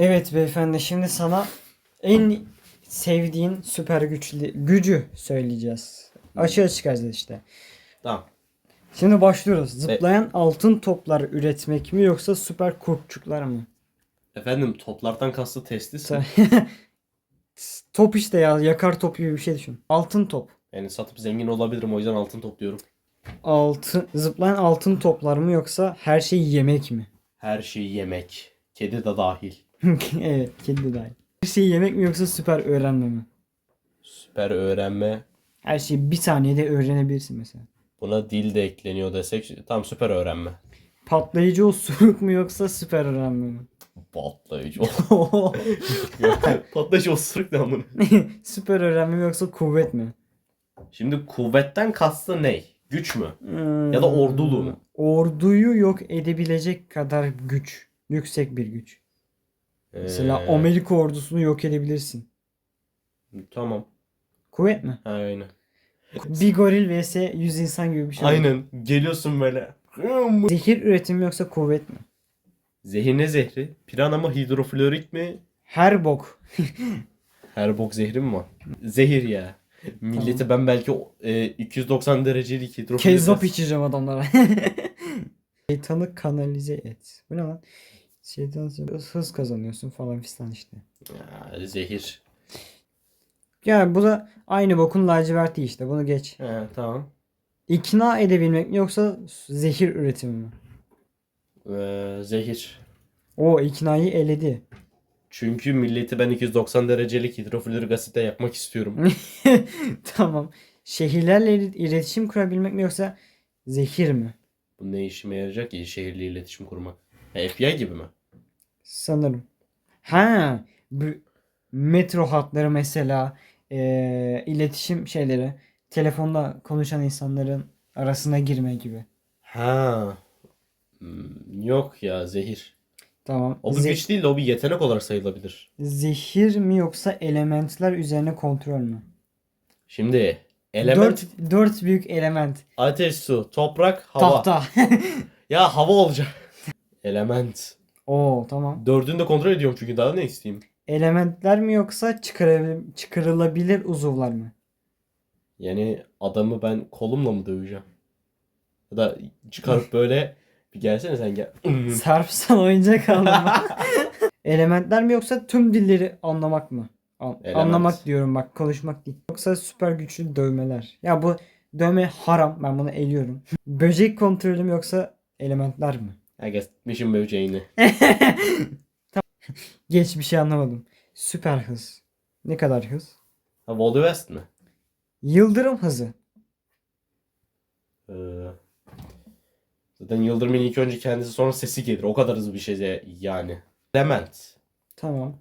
Evet beyefendi şimdi sana en sevdiğin süper güçlü gücü söyleyeceğiz. Açığa çıkaracağız işte. Tamam. Şimdi başlıyoruz. Zıplayan altın toplar üretmek mi yoksa süper kurtçuklar mı? Efendim toplardan kastı testis mi? top işte ya yakar top gibi bir şey düşün. Altın top. Yani satıp zengin olabilirim o yüzden altın topluyorum. Altın zıplayan altın toplar mı yoksa her şey yemek mi? Her şeyi yemek. Kedi de dahil. evet, kedi dahil. Her şey yemek mi yoksa süper öğrenme mi? Süper öğrenme. Her şeyi bir saniyede öğrenebilirsin mesela. Buna dil de ekleniyor desek tam süper öğrenme. Patlayıcı osuruk mu yoksa süper öğrenme mi? Patlayıcı. Patlayıcı osuruk ne amına? süper öğrenme mi yoksa kuvvet mi? Şimdi kuvvetten kastı ne? Güç mü? Ya da ordulu mu? Orduyu yok edebilecek kadar güç. Yüksek bir güç. Mesela Ee, Amerika ordusunu yok edebilirsin. Tamam. Kuvvet mi? Aynen. Bir goril vs 100 insan gibi bir şey. Aynen. Geliyorsun böyle. Zehir üretimi yoksa kuvvet mi? Zehir ne zehri? Pirana mı hidroflorik mi? Her bok. Her bok zehri mi var? Zehir ya. Milleti ben belki e, 290 derecelik hidroflorik Kezzap içeceğim adamlara. Şeytanı kanalize et. Bu ne lan? Şeytan hız kazanıyorsun falan fistan işte. Ya, zehir. Yani bu da aynı bokun laciverti işte. Bunu geç. He, tamam. İkna edebilmek mi yoksa zehir üretimi mi? Ee, zehir. O iknayı eledi. Çünkü milleti ben 290 derecelik hidroflorik asitle yakmak istiyorum. tamam. Şehirlerle il- iletişim kurabilmek mi yoksa zehir mi? Bu ne işime yarayacak ki şehirle iletişim kurmak? FBI gibi mi? Sanırım. Ha, metro hatları mesela eee, iletişim şeyleri telefonda konuşan insanların arasına girme gibi. Ha. Hmm, yok ya zehir. Tamam. O bir Ze- güç değil de o bir yetenek olarak sayılabilir. zehir mi yoksa elementler üzerine kontrol mü? Şimdi element Dört, dört büyük element. ateş, su, toprak, hava. Tahta. Ya hava olacak. Element. Oo tamam. Dördünü de kontrol ediyorum çünkü daha ne isteyeyim? Elementler mi yoksa çıkarabil- çıkarılabilir uzuvlar mı? Yani adamı ben kolumla mı döveceğim? Ya da çıkarıp böyle bir gelsene sen gel. Sarpsan oyuncak anlama. Elementler mi yoksa tüm dilleri anlamak mı? An- Element. anlamak diyorum bak konuşmak değil. Yoksa süper güçlü dövmeler. Ya bu dövme haram ben bunu eliyorum. Böcek kontrolü mü yoksa elementler mi? Mission böceğini. Geç bir şey anlamadım. Süper hız. Ne kadar hız? Ha Wally West mi? Yıldırım hızı. Ee, zaten Yıldırım'ın ilk önce kendisi sonra sesi gelir. O kadar hızlı bir şey de- yani. Element. Tamam.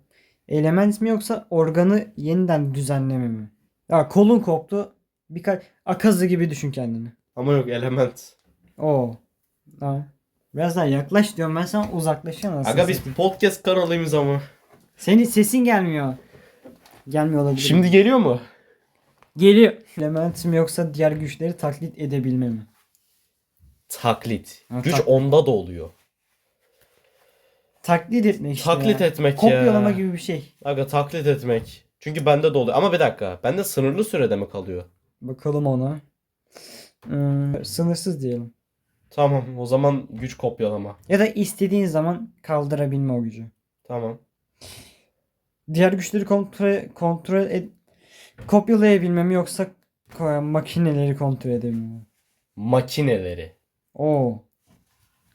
Element mi yoksa organı yeniden düzenleme mi? Ya kolun koptu. Birkaç akazı gibi düşün kendini. Ama yok element. Oo. Tamam. Biraz daha yaklaş diyorum ben sana aslında. Aga biz podcast kanalıyız ama. Senin sesin gelmiyor. Gelmiyor olabilir. Şimdi geliyor mu? geliyor. Element mi yoksa diğer güçleri taklit edebilme mi? Taklit. Ha, Güç tak- onda da oluyor. Taklit etmek işte Taklit ya. etmek Kopyalama ya. gibi bir şey. Aga taklit etmek. Çünkü bende de oluyor. Ama bir dakika. Bende sınırlı sürede mi kalıyor? Bakalım ona. Hmm, sınırsız diyelim. Tamam. O zaman güç kopyalama. Ya da istediğin zaman kaldırabilme o gücü. Tamam. Diğer güçleri kontrol kontrol et, kopyalayabilme mi yoksa ko- makineleri kontrol edebilme mi? Makineleri. Oo.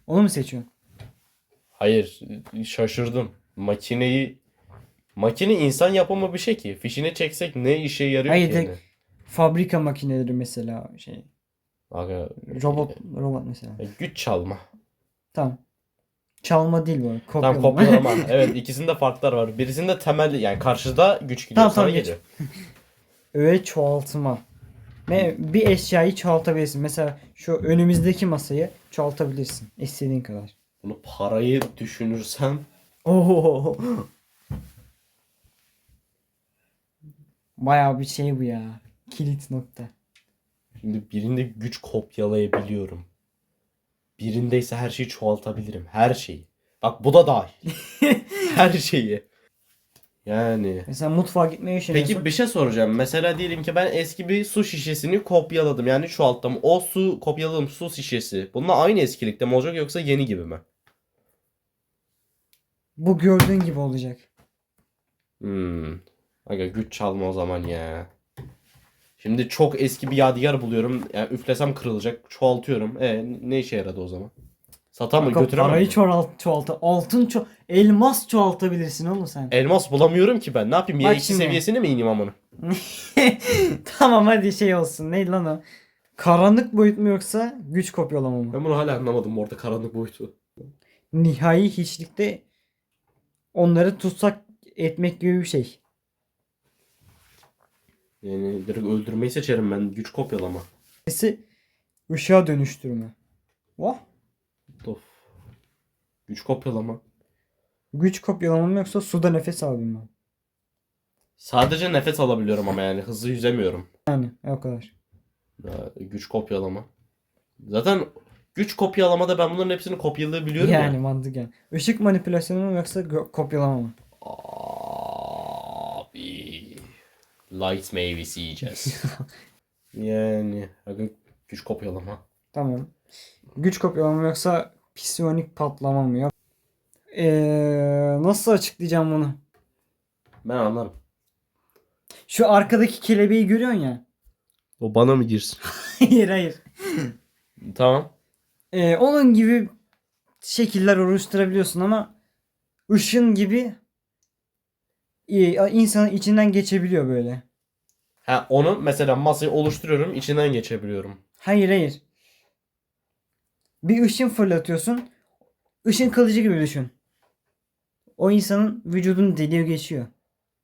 Onu mu seçiyorsun? Hayır. Şaşırdım. Makineyi Makine insan yapımı bir şey ki. Fişini çeksek ne işe yarıyor Hayır, ki tek- yani? Fabrika makineleri mesela şey. Aga, Robot robot mesela. e, güç çalma. Tamam. Çalma değil bu. arada, Kopyalama. kopyalama. evet ikisinde farklar var. Birisinde temel yani karşıda güç gidiyor Tamam, sana tamam, geç. geliyor. Öğe çoğaltma. Ve bir eşyayı çoğaltabilirsin. Mesela şu önümüzdeki masayı çoğaltabilirsin. istediğin kadar. Bunu parayı düşünürsem Oo. Bayağı bir şey bu ya. Kilit nokta. Şimdi birinde güç kopyalayabiliyorum. Birinde ise her şeyi çoğaltabilirim. Her şeyi. Bak bu da dahil. Her şeyi. Yani. Mesela mutfağa gitmeye üşeniyorsun. Peki bir şey soracağım. Mesela diyelim ki ben eski bir su şişesini kopyaladım. Yani çoğalttım. O su kopyaladığım su şişesi. Bununla aynı eskilikte mi olacak yoksa yeni gibi mi? Bu gördüğün gibi olacak. Hmm. Aga güç çalma o zaman ya. Şimdi çok eski bir yadigar buluyorum. Yani üflesem kırılacak. Çoğaltıyorum. E ne işe yaradı o zaman? Satan mı Kanka götüremem parayı mi? çoğalt. Altın ço elmas çoğaltabilirsin oğlum sen. Elmas bulamıyorum ki ben. Ne yapayım? Bak Y2 şimdi. seviyesine mi ineyim amına? tamam hadi şey olsun. Neydi lan o? Karanlık boyut mu yoksa güç kopyalama mı? Ben bunu hala anlamadım orada karanlık boyutu. Nihai hiçlikte onları tutsak etmek gibi bir şey. Yani direkt öldürmeyi seçerim ben. Güç kopyalama. Birisi ışığa dönüştürme. Vah. Of. Güç kopyalama. Güç kopyalama mı yoksa suda nefes alayım mı? Sadece nefes alabiliyorum ama yani hızlı yüzemiyorum. Yani o kadar. Ya, güç kopyalama. Zaten güç kopyalamada ben bunların hepsini kopyalayabiliyorum yani ya. mantıken. Işık manipülasyonu mu yoksa kopyalama mı? Abi. Light meyvesi yiyeceğiz. yani aga, güç kopyalama. Tamam. Güç kopyalama mı yoksa psiyonik patlama mı? Yok. Ee, nasıl açıklayacağım bunu? Ben anlarım. Şu arkadaki kelebeği görüyorsun ya. O bana mı girsin? hayır hayır. tamam. Ee, onun gibi şekiller oluşturabiliyorsun ama ışın gibi insanın içinden geçebiliyor böyle. Ha onu mesela masayı oluşturuyorum içinden geçebiliyorum. Hayır hayır. Bir ışın fırlatıyorsun. Işın kılıcı gibi düşün. O insanın vücudunu deliyor geçiyor.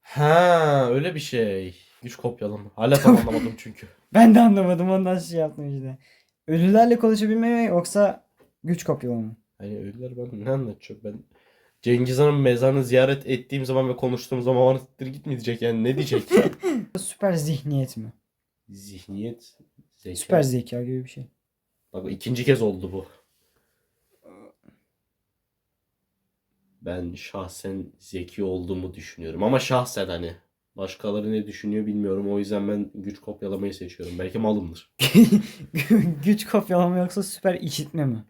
Ha öyle bir şey. Güç kopyalama. Hala tam anlamadım çünkü. Ben de anlamadım ondan şey yaptım işte. Ölülerle konuşabilme mi yoksa güç kopyalama mı? Hani ölüler ben ne anlatacağım ben. Cengiz Han'ın mezarını ziyaret ettiğim zaman ve konuştuğum zaman bana siktir git mi diyecek yani ne diyecek? Süper zihniyet mi? Zihniyet, zeka. Süper zeka gibi bir şey. Bak ikinci kez oldu bu. Ben şahsen zeki olduğumu düşünüyorum ama şahsen hani başkaları ne düşünüyor bilmiyorum o yüzden ben güç kopyalamayı seçiyorum. Belki malımdır. güç kopyalama yoksa süper işitme mi?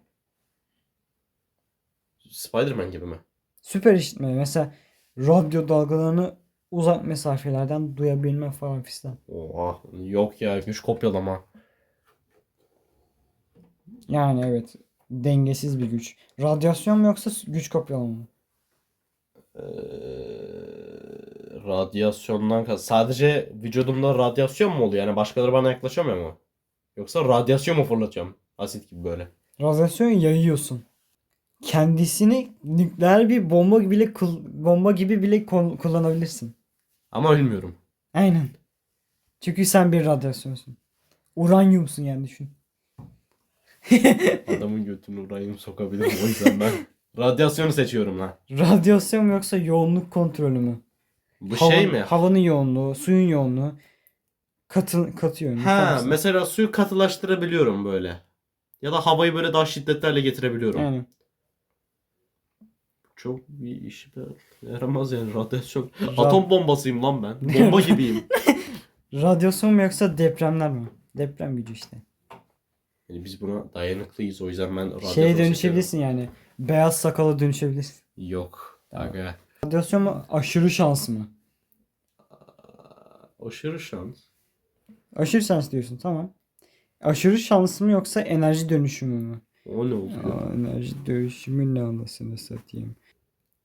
Spider-Man gibi mi? Süper işitme mesela radyo dalgalarını uzak mesafelerden duyabilme falan fistan. Oha yok ya güç kopyalama. Yani evet dengesiz bir güç. Radyasyon mu yoksa güç kopyalama mı? Ee, radyasyondan. Sadece vücudumda radyasyon mu oluyor? Yani başkaları bana yaklaşamıyor mu? Yoksa radyasyon mu fırlatıyorum? Asit gibi böyle. Radyasyon yayıyorsun. Kendisini nükleer bir bomba bile bomba gibi bile kul- kullanabilirsin. Ama ölmüyorum. Aynen. Çünkü sen bir radyasyonsun. Uranyumsun yani düşün. Adamın götünü uranyum sokabilirim o yüzden ben radyasyonu seçiyorum lan. Radyasyon mu yoksa yoğunluk kontrolü mü? Bu Hava- şey mi? Havanın yoğunluğu, suyun yoğunluğu, katı, katı yoğunluğu. Ha, falan. mesela suyu katılaştırabiliyorum böyle. Ya da havayı böyle daha şiddetli hale getirebiliyorum. Yani. Çok bir işe yaramaz yani radyasyon. Rad- Atom bombasıyım lan ben. Bomba gibiyim. Radyasyon mu yoksa depremler mi? Deprem gücü işte. Yani biz buna dayanıklıyız o yüzden ben radyasyon Şeye dönüşebilirsin yani. Beyaz sakala dönüşebilirsin. Yok. Aga. Radyasyon mu aşırı şans mı? Aşırı şans. Aşırı şans diyorsun tamam. Aşırı şans mı yoksa enerji dönüşümü mü? O ne oluyor? Aa, enerji dönüşümü ne anasını satayım.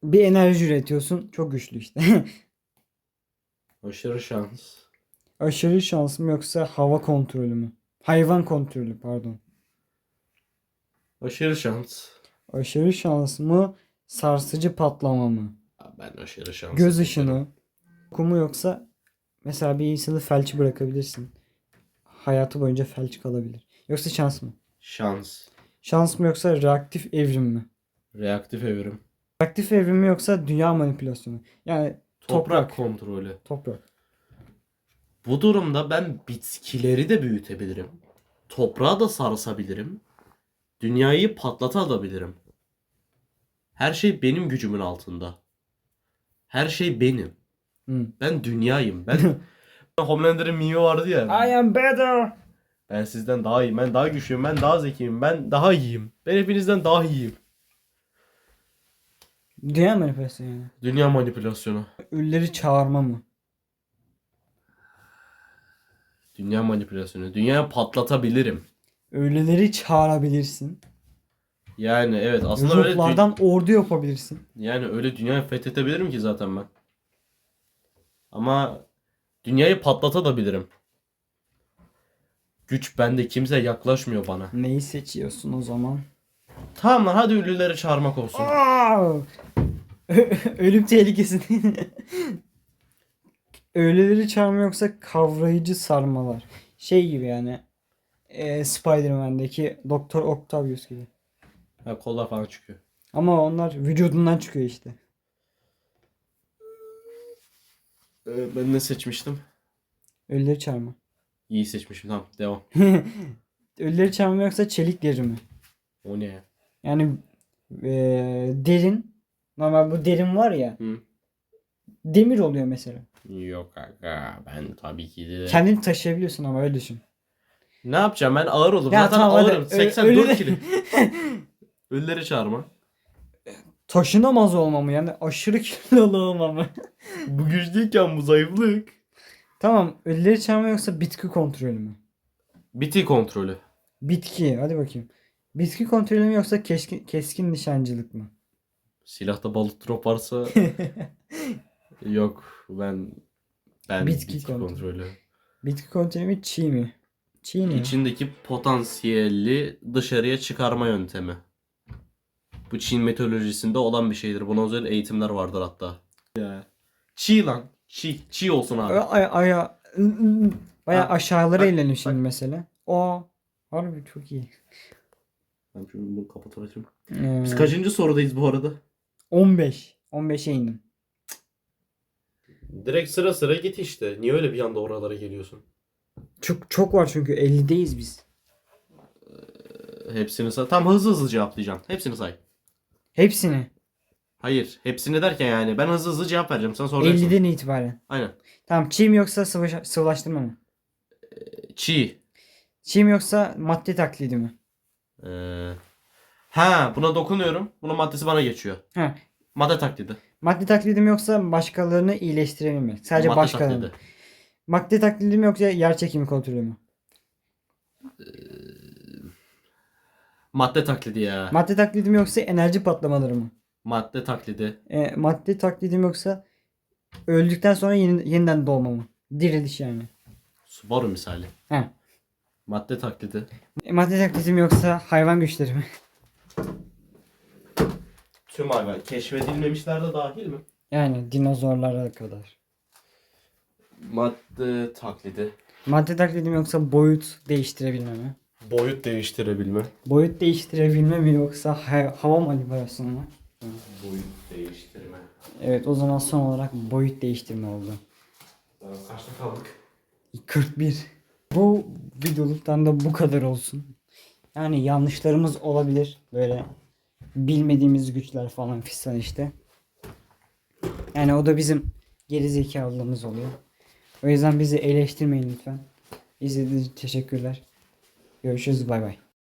Bir enerji üretiyorsun. Çok güçlü işte. Aşırı şans. Aşırı şans mı yoksa hava kontrolü mü? Hayvan kontrolü pardon. Aşırı şans. Aşırı şans mı? Sarsıcı patlama mı? Ben aşırı şans. Göz ışını. Kumu yoksa mesela bir insanı felç bırakabilirsin. Hayatı boyunca felç kalabilir. Yoksa şans mı? Şans. Şans mı yoksa reaktif evrim mi? Reaktif evrim. Reaktif evrim mi yoksa dünya manipülasyonu? Yani Toprak, Toprak. kontrolü. toprak. Bu durumda ben bitkileri de büyütebilirim. Toprağı da sarsabilirim. Dünyayı patlatabilirim. Her şey benim gücümün altında. Her şey benim. Hı. Ben dünyayım. Ben Homelander'ın mimi vardı ya. I am better. Ben sizden daha iyiyim. Ben daha güçlüyüm. Ben daha zekiyim. Ben daha iyiyim. Ben hepinizden daha iyiyim. Dünya manipülasyonu yani. Dünya manipülasyonu. Ölüleri çağırma mı? Dünya manipülasyonu. Dünyayı patlatabilirim. Ölüleri çağırabilirsin. Yani evet aslında öyle dü- ordu yapabilirsin. yani öyle dünyayı fethedebilirim ki zaten ben. Ama dünyayı patlatabilirim. Güç bende kimse yaklaşmıyor bana. Neyi seçiyorsun o zaman? Tamam lan hadi ünlüleri çağırmak olsun. Ölüm tehlikesi. Ölüleri çağırma yoksa kavrayıcı sarmalar. Şey gibi yani. E, Spider-Man'deki Doktor Octavius gibi. Ha, kollar falan çıkıyor. Ama onlar vücudundan çıkıyor işte. Ee, ben ne seçmiştim? Ölüleri çağırma. İyi seçmişim tamam devam. Ölüleri çağırma yoksa çelik deri mi? O ne ya? Yani e, derin. Normal bu derin var ya. Hı. Demir oluyor mesela. Yok aga ben tabii ki de. Kendini taşıyabiliyorsun ama öyle düşün. Ne yapacağım ben ağır olurum. Ya Zaten tamam, hadi. ağırım. Ö- 84 ölü- kilo. Ölüleri çağırma. Taşınamaz olmamı yani aşırı kilolu olmamı. Bu güç değilken bu zayıflık. tamam ölüleri çağırma yoksa bitki kontrolü mü? Biti kontrolü. Bitki hadi bakayım. Bitki kontrolü mü yoksa keskin, keskin nişancılık mı? Silahta balık drop varsa yok ben ben Bitki bitki, kontrolü. kontrolü. Bitki kontrolü mü çiğ mi? Çiğ mi? İçindeki potansiyeli dışarıya çıkarma yöntemi. Bu Çin metodolojisinde olan bir şeydir. Buna özel eğitimler vardır hatta. Ya. Çiğ lan. Çiğ. Çiğ olsun abi. Ay, ay, ay, Baya aşağılara inelim şimdi bak. mesela. O harbi çok iyi. Ben şunu bunu kapatacağım. Ee, Biz kaçıncı sorudayız bu arada? 15. 15'e indim. Direkt sıra sıra git işte. Niye öyle bir anda oralara geliyorsun? Çok çok var çünkü 50'deyiz biz. Hepsini say. Tam hızlı hızlı cevaplayacağım. Hepsini say. Hepsini. Hayır. Hepsini derken yani ben hızlı hızlı cevap vereceğim. Sen soracaksın. 50'den itibaren. Aynen. Tamam çiğ mi yoksa sıvı, sıvılaştırma mı? Çiğ. Çiğ mi yoksa madde taklidi mi? Ee, ha buna dokunuyorum. Bunun maddesi bana geçiyor. Ha. Madde taklidi. Madde taklidi mi yoksa başkalarını iyileştirelim mi? Sadece Madde başkalarını. taklidi. Madde taklidi mi yoksa yer çekimi kontrolü mü? Madde taklidi ya. Madde taklidi mi yoksa enerji patlamaları mı? madde taklidi. E, madde taklidi mi yoksa öldükten sonra yeni- yeniden doğma mı? Diriliş yani. Subaru misali. He. Madde taklidi. E, madde taklidi mi yoksa hayvan güçleri mi? Tüm hayvan. Keşfedilmemişler de dahil mi? Yani dinozorlara kadar. Madde taklidi. Madde taklidi mi yoksa boyut değiştirebilme mi? Boyut değiştirebilme. Boyut değiştirebilme mi yoksa ha- hava manipülasyonu mu? Boyut değiştirme. Evet o zaman son olarak boyut değiştirme oldu. Kaçta kaldık? 41. Bu videoluktan da bu kadar olsun. Yani yanlışlarımız olabilir. Böyle bilmediğimiz güçler falan fistan işte. Yani o da bizim geri zekalılığımız oluyor. O yüzden bizi eleştirmeyin lütfen. İzlediğiniz için teşekkürler. Görüşürüz bay bay.